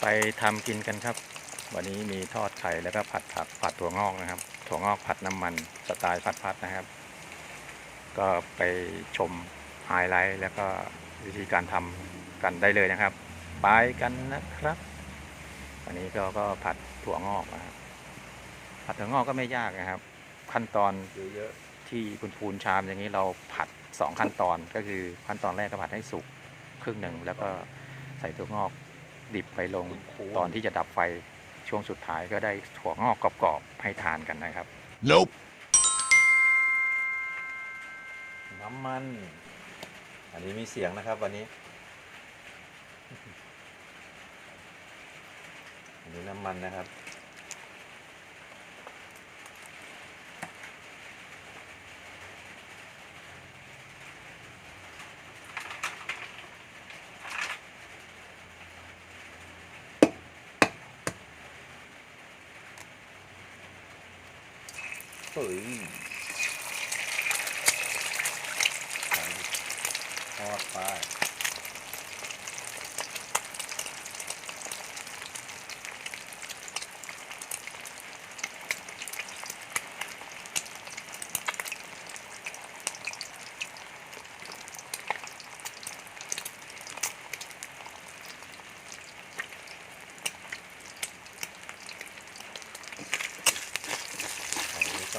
ไปทำกินกันครับ วันนี้มีทอดไข่แล้วก็ผัดผักผัดถั่วงอกนะครับ ถั่วงอกผัดน้ำมันสไตล์พัดๆนะครับ ก็ไปชมไฮไลท์แล้วก็วิธีการทำกันได้เลยนะครับ ไปกันนะครับอันนี้ก็ก็ผัดถั่วงอกนะครับผัดถั่วงอกก็ไม่ยากนะครับ ขั้นตอนเยอะๆที่คุณพูนชามอย่างนี้เราผัดสองขั้นตอนก็คือขั้นตอนแรกก็ผัดให้สุกครึ่งหนึ่งแล้วก็ใส่ถั่วงอก ดิบไปลงตอนที่จะดับไฟช่วงสุดท้ายก็ได้ถั่วงอกกรอบๆให้ทานกันนะครับ Nope. น้ำมัน อันนี้มีเสียงนะครับวันนี้ อันนี้น้ำมันนะครับ ฮ้ยทอดไป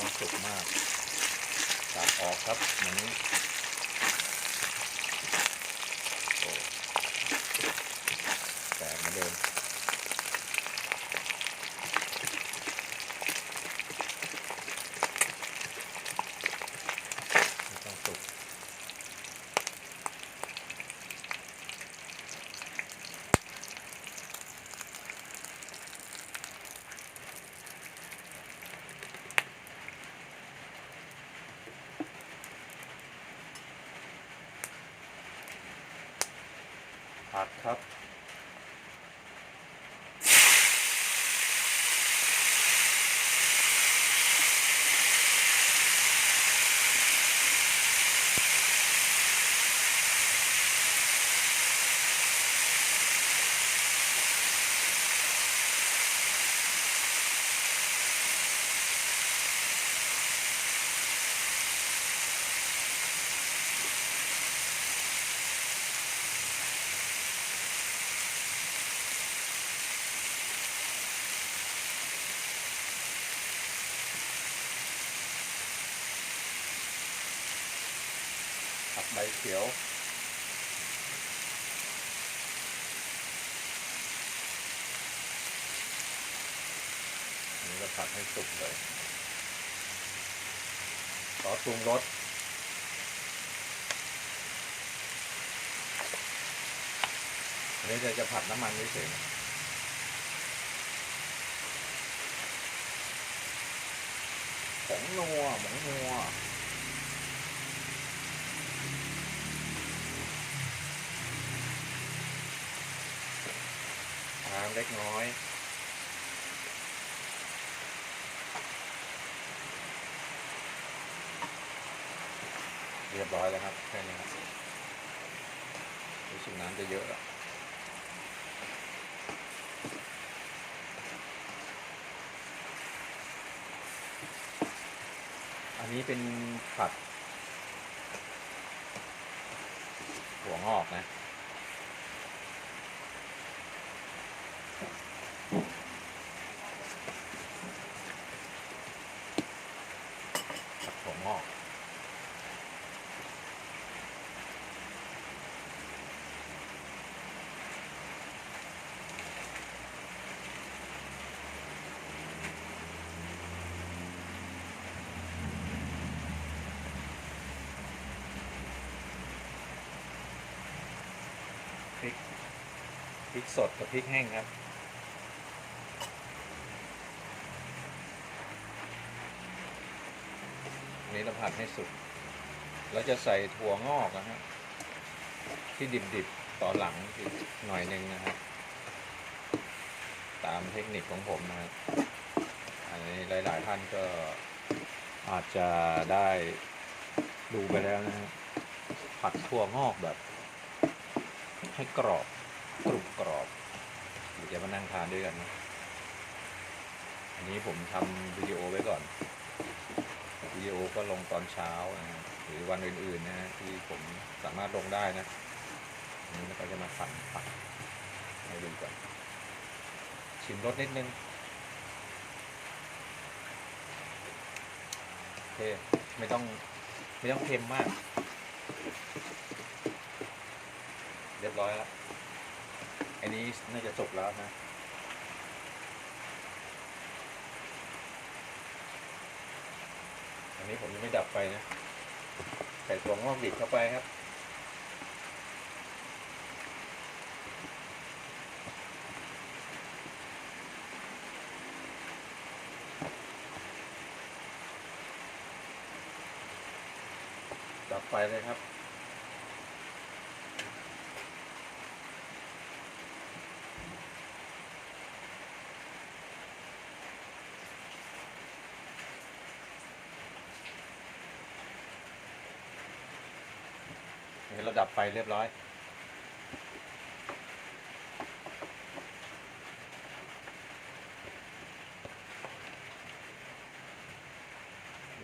ความสุขมากตัดออกครับอย่างนี้โอ้แต่เหมือนเดิมไม่ต้องสุก ผัดครับ ผัดใบเขียวนนี้ก็ผัดให้สุกเลยซอปรุงรสอันนี้จะจะผัดน้ำมันเฉยๆผงนัวหมงนัว เล็กน้อยเรียบร้อยแล้วครับแค่นี้ครับรู้สึกน้ำจะเยอะแล้วอันนี้เป็นผัดหัวงอกนะ ผัดถั่วงอกพริก พริกสดกับพริกแห้งครับอันนี้เราผัดให้สุกแล้วจะใส่ถั่วงอกนะฮะที่ดิบๆต่อหลังอีกหน่อยหนึ่งนะครับ ตามเทคนิคของผมนะครับอันนี้หลาย ๆ ท่านก็อาจจะได้ดูไปแล้วนะฮะผัดถั่วงอกแบบ ให้กรอบ กรุบกรอบหรือจะมานั่งทานด้วยกันนะอันนี้ผมทำวิดีโอไว้ก่อนวิดีโอก็ลงตอนเช้านะหรือวันอื่นๆนะฮะที่ผมสามารถลงได้นะอันนี้เราก็จะมาสั่งผักให้ดูก่อนชิมรสนิดนึงโอเคไม่ต้องไม่ต้องเค็มมาก เรียบร้อยแล้ว อันนี้น่าจะจบแล้วนะอันนี้ผมยังไม่ดับไฟนะใส่ตัวงอกดิบเข้าไปครับดับไฟเลยครับ เห็นเราดับไฟเรียบร้อย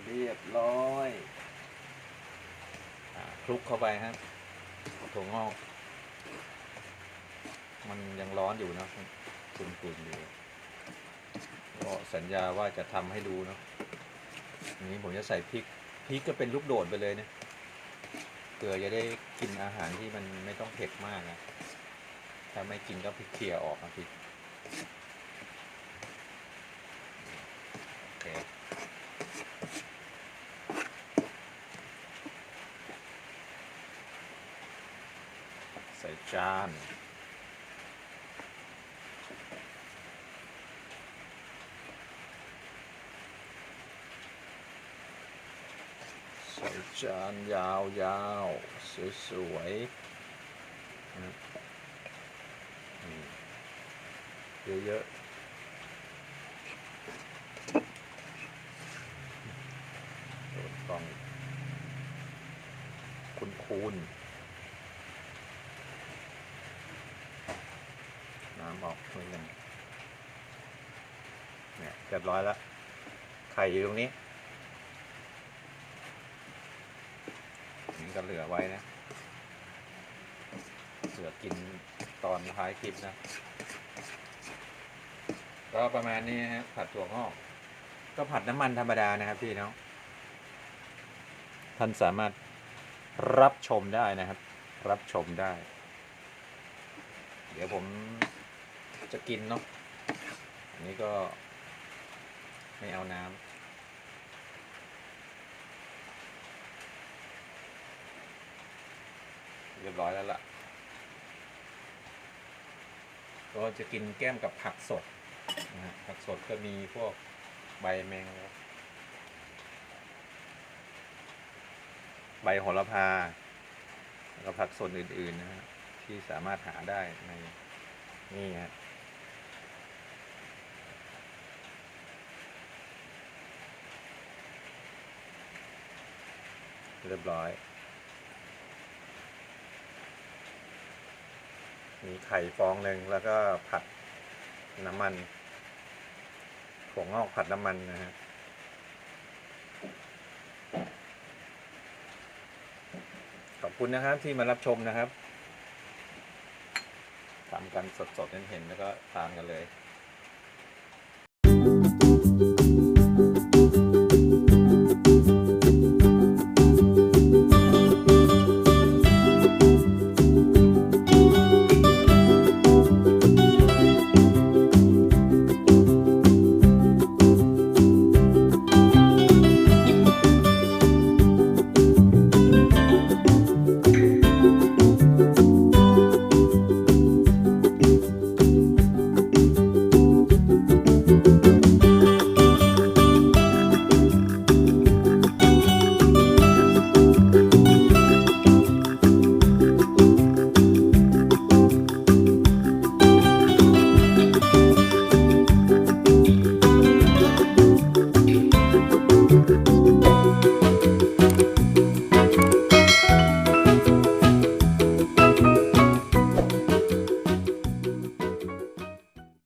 เรียบร้อยอาคลุกเข้าไปครับถั่วงอก มันยังร้อนอยู่เนอะกุ่นๆอยู่ก็สัญญาว่าจะทำให้ดูเนาะอันนี้ผมจะใส่พริกพริกก็เป็นลูกโดดไปเลยนะ เกลือจะได้กินอาหารที่มันไม่ต้องเผ็ดมากนะถ้าไม่กินก็พริกเคี่ยออกนะพี่โอเคใส่จาน ใส่ จานยาวยาวสวยๆนะอืมเยอะๆโดนกล้อง คุณคูณน้ำออกนิดนึงเนี่ยเรียบร้อยแล้ว ไข่อยู่ตรงนี้ นี่ก็ เหลือไว้นะ เหลือกินตอนท้ายคลิปนะ ก็ประมาณนี้ฮะผัดถั่วงอก ก็ผัดน้ำมันธรรมดานะครับพี่น้อง ท่านสามารถรับชมได้นะครับ รับชมได้ เดี๋ยวผมจะกินเนาะอันนี้ก็ไม่เอาน้ำ รียบร้อยแล้วล่ะ ก็จะกินแก้มกับผักสดนะฮะผักสดก็มีพวกใบแมงลักใบโหระพาแล้วผักสดอื่นๆนะฮะที่สามารถหาได้ในนี่ฮะเรียบร้อย มีไข่ฟองหนึ่งแล้วก็ผัดน้ำมันถั่วงอกผัดน้ำมันนะฮะขอบคุณนะครับที่มารับชมนะครับทำกันสดๆเห็นๆแล้วก็ทานกันเลย